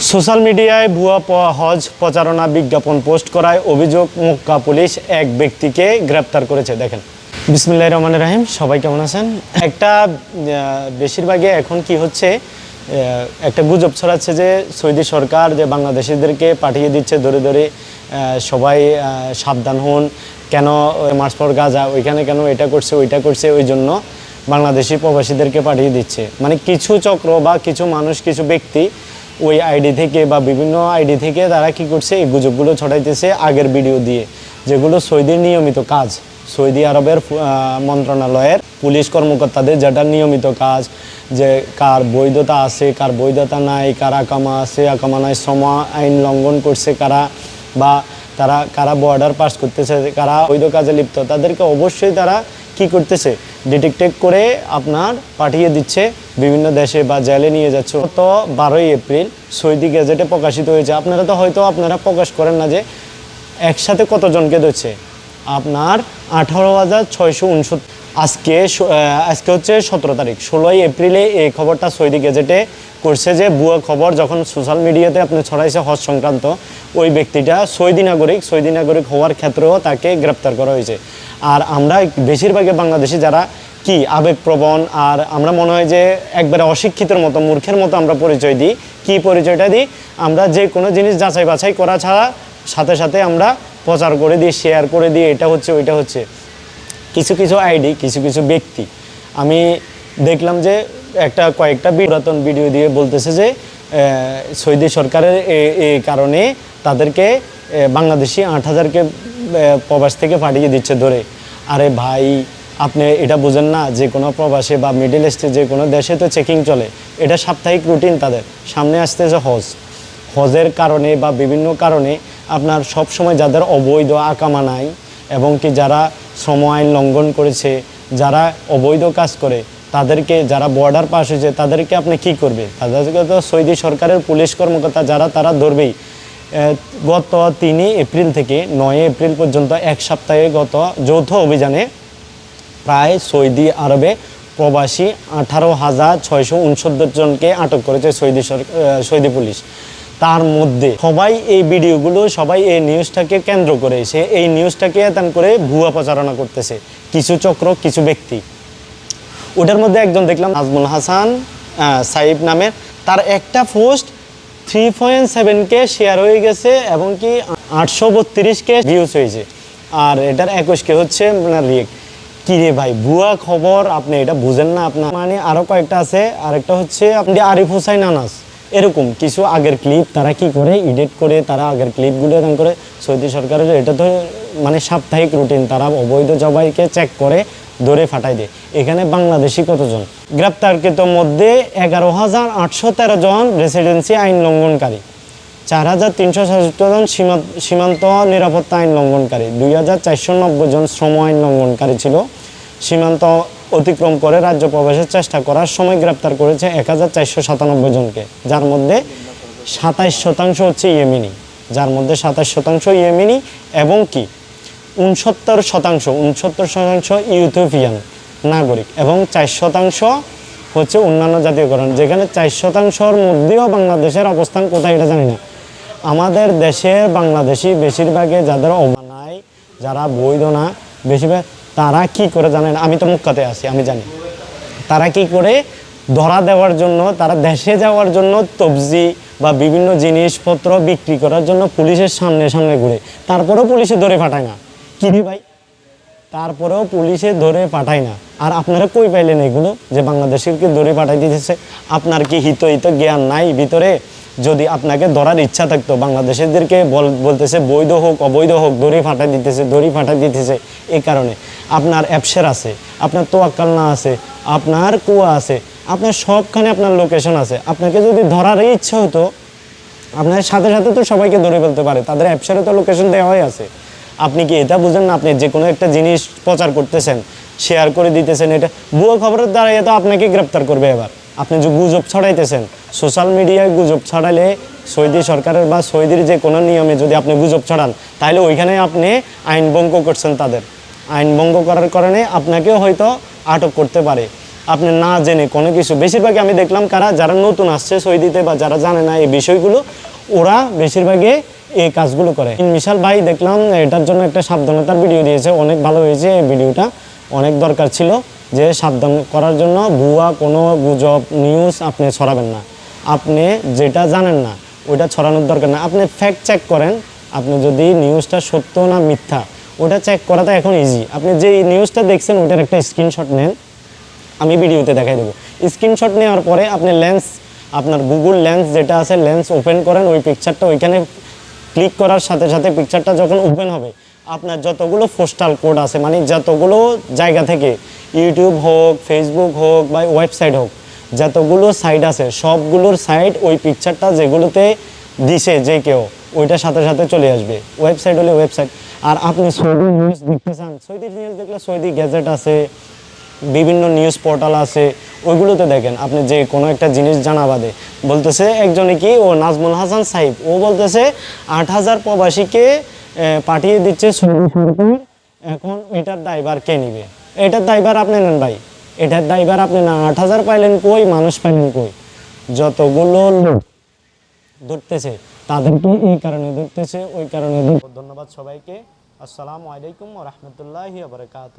Social মিডিয়ায় ভুয়া হজ প্রচারণা বিজ্ঞাপন পোস্ট করায় অভিযোগ মক্কা পুলিশ এক ব্যক্তিকে গ্রেপ্তার করেছে। দেখেন। বিসমিল্লাহ রহমান রাহিম সবাই কেমন আছেন? একটা আহ, বেশিরভাগই এখন কি হচ্ছে একটা গুজব ছড়াচ্ছে যে সৌদি সরকার যে বাংলাদেশিদেরকে পাঠিয়ে দিচ্ছে ধরে ধরে সবাই সাবধান হন। কেন মার্চ ফর গাজা ওইখানে কেন এটা করছে ওইটা করছে ওই জন্য বাংলাদেশি প্রবাসীদেরকে পাঠিয়ে দিচ্ছে। মানে কিছু চক্র বা কিছু মানুষ কিছু ব্যক্তি ওই আইডি থেকে বা বিভিন্ন আইডি থেকে তারা কি করছে? এই গুজবগুলো ছড়াইতেছে আগের ভিডিও দিয়ে, যেগুলো সৌদির নিয়মিত কাজ। সৌদি আরবের মন্ত্রণালয়ের পুলিশ কর্মকর্তাদের যেটা নিয়মিত কাজ, যে কার বৈধতা আছে, কার বৈধতা নাই, কার আকামা আছে আকামা নাই শ্রম আইন লঙ্ঘন করছে কারা, বা তারা, কারা বর্ডার পাস করতেছে, কারা বৈধ কাজে লিপ্ত, তাদেরকে অবশ্যই তারা কি করতেছে? ডিটেক্টেড করে আপনার পাঠিয়ে দিচ্ছে। বিভিন্ন দেশে বা জেলে নিয়ে যাচ্ছে। তো বারোই এপ্রিল সৈদি গ্যাজেটে প্রকাশিত হয়েছে। আপনারা তো হয়তো আপনারা প্রকাশ করেন না যে একসাথে কতজনকে ধরছে। আপনার আঠারো হাজার ছয়শো উনসত্তর আজকে আজকে হচ্ছে সতেরো তারিখ। ষোলোই এপ্রিলে এই খবরটা সৌদি গেজেটে করছে যে, ভুয়া খবর যখন সোশ্যাল মিডিয়াতে আপনি ছড়াইছে হজ সংক্রান্ত, ওই ব্যক্তিটা সৌদি নাগরিক সৌদি নাগরিক হওয়ার ক্ষেত্রেও তাকে গ্রেপ্তার করা হয়েছে। আর আমরা বেশিরভাগই বাংলাদেশি যারা কি, আবেগপ্রবণ, আর আমরা মনে হয় যে একবারে অশিক্ষিতের মতো, মূর্খের মতো আমরা পরিচয় দিই। কি পরিচয়টা দিই? আমরা যে কোনো জিনিস যাচাই বাছাই করা ছাড়া সাথে সাথে আমরা প্রচার করে দিই শেয়ার করে দিই, এটা হচ্ছে, ওইটা হচ্ছে। কিছু কিছু আইডি কিছু কিছু ব্যক্তি। আমি দেখলাম যে একটা কয়েকটা পুরাতন ভিডিও দিয়ে বলতেছে যে সৌদি সরকারের এই কারণে তাদেরকে বাংলাদেশি আট হাজারকে প্রবাস থেকে পাঠিয়ে দিচ্ছে ধরে। আরে ভাই, আপনি এটা বুঝেন না, যে কোনো প্রবাসে বা মিডল ইস্টে যে কোনো দেশে তো চেকিং চলে। এটা সাপ্তাহিক রুটিন তাদের। সামনে আসতেছে হজ। হজের কারণে বা বিভিন্ন কারণে আপনার সব সময় যাদের অবৈধ আকামা নাই, এবং কি যারা শ্রম আইন লঙ্ঘন করেছে, যারা অবৈধ কাজ করে, তাদেরকে যারা বর্ডার পাস হয়েছে, তাদেরকে আপনি কি করবে? তাদেরকে তো সৌদি সরকারের পুলিশ কর্মকর্তা যারা, তারা ধরবেই। গত তিনই এপ্রিল থেকে নয় এপ্রিল পর্যন্ত এক সপ্তাহে গত যৌথ অভিযানে প্রায় সৌদি আরবে প্রবাসী আঠারো হাজার ছয়শো উনসত্তর জনকে আটক করেছে সৌদি সরকার সৌদি পুলিশ। তার মধ্যে সবাই এই ভিডিওগুলো, সবাই এই নিউজটাকে কেন্দ্র করে সে এই নিউজটাকে এতান করে ভুয়া প্রচারণা করতেছে। কিছু চক্র, কিছু ব্যক্তি। ওটার মধ্যে একজন দেখলাম, নাজমুল হাসান সাইব নামের। তার একটা পোস্ট থ্রি পয়েন্ট সেভেন কে শেয়ার হয়ে গেছে এবং কি আটশো বত্রিশ কে ভিউজ হয়েছে। আর এটার একুশ কে হচ্ছে আপনার রিয়েক্ট কি রে ভাই, ভুয়া খবর, আপনি এটা বুঝেন না, আপনার মানে আরও কয়েকটা আছে। আরেকটা হচ্ছে আপনি আরিফ হোসাইন আনাস। এরকম কিছু আগের ক্লিপ তারা কি করে এডিট করে, তারা আগের ক্লিপগুলো এরকম করে সৌদি সরকারের এটা তো মানে সাপ্তাহিক রুটিন তারা অবৈধ জবাইকে চেক করে, ধরে ফাটাই দেয়। এখানে বাংলাদেশি কতজন? গ্রেপ্তারকৃত মধ্যে এগারো হাজার আটশো তেরো জন রেসিডেন্সি আইন লঙ্ঘনকারী, চার হাজার তিনশো সাতষট্টি জন সীমা- সীমান্ত নিরাপত্তা আইন লঙ্ঘনকারী, দুই হাজার চারশো নব্বই জন শ্রম আইন লঙ্ঘনকারী ছিল। সীমান্ত অতিক্রম করে রাজ্য প্রবেশের চেষ্টা করার সময় গ্রেপ্তার করেছে এক হাজার চারশো সাতানব্বই জনকে, যার মধ্যে সাতাইশ শতাংশ হচ্ছে ইয়েমিনি। যার মধ্যে সাতাশ শতাংশ ইয়েমিনি এবং কি? উনসত্তর শতাংশ উনসত্তর শতাংশ ইউথোপিয়ান নাগরিক এবং চার শতাংশ হচ্ছে অন্যান্য জাতীয়করণ, যেখানে চার শতাংশর মধ্যেও বাংলাদেশের অবস্থান কোথায় এটা জানি না। আমাদের দেশের বাংলাদেশি বেশিরভাগে যাদের অবানায় যারা বৈধ না, বেশিরভাগ তারা কি করে জানেন? আমি তো মুক্কাতে আছি, আমি জানি। তারা কি করে ধরা দেওয়ার জন্য, তারা দেশে যাওয়ার জন্য তবজি বা বিভিন্ন জিনিসপত্র বিক্রি করার জন্য পুলিশের সামনে সামনে ঘুরে। তারপরেও পুলিশে ধরে পাঠায় না। কি রে ভাই? তারপরেও পুলিশে ধরে পাঠায় না। আর আপনারা কই পাইলেন এগুলো? যে বাংলাদেশকে ধরে পাঠাই দিতেছে। আপনার কি হিত হিত জ্ঞান নাই ভিতরে? যদি আপনাকে ধরার ইচ্ছা থাকতো, বাংলাদেশিদেরকে বল, বলতেছে বৈধ হোক, অবৈধ হোক, দড়ি ফাটাই দিতেছে, দড়ি ফাটাই দিতেছে, এই কারণে আপনার অ্যাপসের আছে, আপনার তোয়াক্কালনা আছে, আপনার কুয়া আছে, আপনার সবখানে আপনার লোকেশন আছে। আপনাকে যদি ধরারই ইচ্ছা হতো, আপনার সাথে সাথে তো সবাইকে ধরে ফেলতে পারে, তাদের অ্যাপসেরও তো লোকেশন দেওয়াই আছে। আপনি কি এটা বুঝেন না, আপনি যে কোনো একটা জিনিস প্রচার করতেছেন শেয়ার করে দিতেছেন, এটা ভুয়া খবরের দ্বারা তো আপনাকে গ্রেপ্তার করবে এবার। আপনি যে গুজব ছড়াইতেছেন সোশ্যাল মিডিয়ায় গুজব ছড়ালে সৌদি সরকারের বা সৌদির যে কোনো নিয়মে যদি আপনি গুজব ছড়ান, তাহলে ওইখানে আপনি আইন ভঙ্গ করছেন তাদের। আইন ভঙ্গ করার কারণে আপনাকেও হয়তো আটক করতে পারে। আপনি না জেনে কোনো কিছু, বেশিরভাগই আমি দেখলাম কারা, যারা নতুন আসছে সৌদিতে বা যারা জানে না এই বিষয়গুলো, ওরা বেশিরভাগই এই কাজগুলো করে। মিশাল ভাই দেখলাম, এটার জন্য একটা সাবধানতার ভিডিও দিয়েছে, অনেক ভালো হয়েছে এই ভিডিওটা, অনেক দরকার ছিল। যে সাবধান করার জন্য ভুয়া কোনো গুজব নিউজ আপনি ছড়াবেন না। আপনি যেটা জানেন না, ওইটা ছড়ানোর দরকার না আপনি ফ্যাক্ট চেক করেন, আপনি যদি নিউজটা সত্য না মিথ্যা ওটা চেক করাটা এখন ইজি আপনি যে নিউজটা দেখছেন ওটার একটা স্ক্রিনশট নেন, আমি ভিডিওতে দেখাই দেবো। স্ক্রিনশট নেওয়ার পরে আপনি লেন্স আপনার গুগল লেন্স যেটা আছে লেন্স ওপেন করেন, ওই পিকচারটা ওইখানে ক্লিক করার সাথে সাথে পিকচারটা যখন ওপেন হবে আপনার যতগুলো পোস্টাল কোড আছে মানে যতগুলো জায়গা থেকে ইউটিউব হোক ফেসবুক হোক বা ওয়েবসাইট হোক, যতগুলো সাইট আছে, সবগুলোর সাইট ওই পিকচারটা যেগুলোতে দিছে যে কেউ, ওইটার সাথে সাথে চলে আসবে। ওয়েবসাইট হলে ওয়েবসাইট আর আপনি সৌদি নিউজ দেখতে চান সৌদি নিউজ দেখলে সৌদি গ্যাজেট আছে, বিভিন্ন নিউজ পোর্টাল আছে, ওইগুলোতে দেখেন। আপনি যে কোনো একটা জিনিস জানা বাদে। বলতেছে একজনে কি, ও নাজমুল হাসান সাহিব, ও বলতেছে আট হাজার প্রবাসীকে পাঠিয়ে দিচ্ছে সৌদি সরকার এখন এটার ড্রাইভার কে নিবে? এটার ড্রাইভার আপনি নেন ভাই। এটার ড্রাইভার আপনি না আট হাজার পাইলেন কই? মানুষ পাইলেন কই? যতগুলো লোক ধরতেছে, তাদেরকে এই কারণে ধরতেছে, ওই কারণে ধন্যবাদ সবাইকে। আসসালামু আলাইকুম রহমতুল্লাহ বারকাত